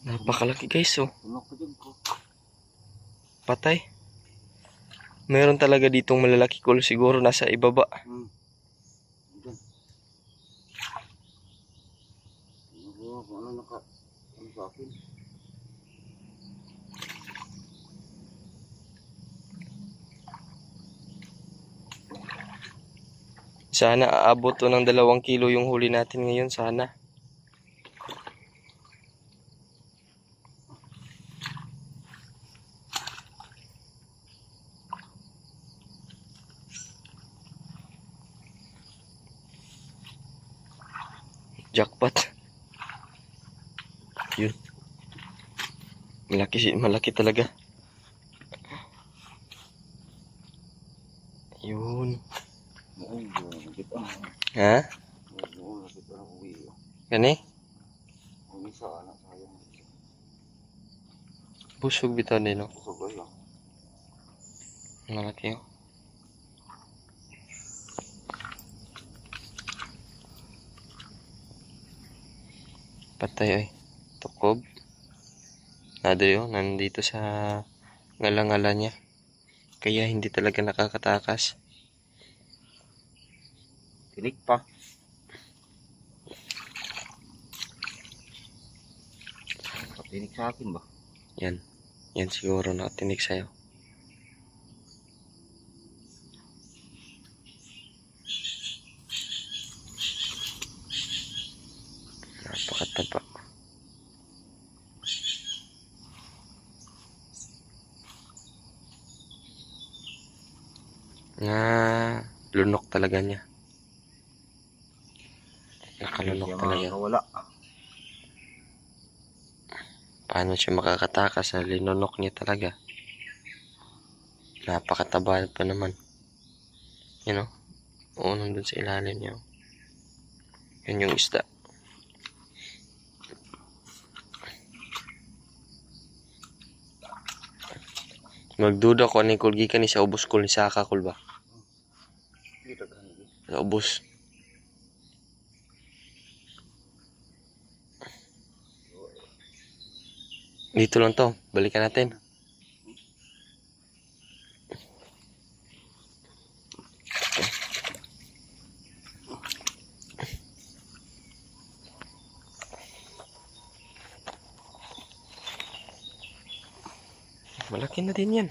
Napakalaki guys oh. Patay. Meron talaga ditong malalaki kulo siguro nasa ibaba. Sana aabot to ng dalawang kilo yung huli natin ngayon. Sana. Jackpot. Yun. Malaki malaki talaga. Yun. Yun. Ha? Gani? Busog bitaw nilo. Malaki oh. Patay ay. Tukob. Yun. Nandito sa ngalangala niya. Kaya hindi talaga nakakatakas. Tinik pa. Tinik sa akin ba? Yan. Yan siguro nakatinig sa'yo. Napakataba. Nga, lunok talaga niya. Nakalunok talaga. makakawala. Paano siya makakatakas sa linunok niya talaga? Napakataba pa naman. You know? Oo, nandun sa ilalim niya. Yan yung isda. Magduda ko ano yung kulgi ka ni sa ubos kul ni Saka kul ba? Hindi. Sa ubos. Dito lang to. Balikan natin. Malaki na din yan.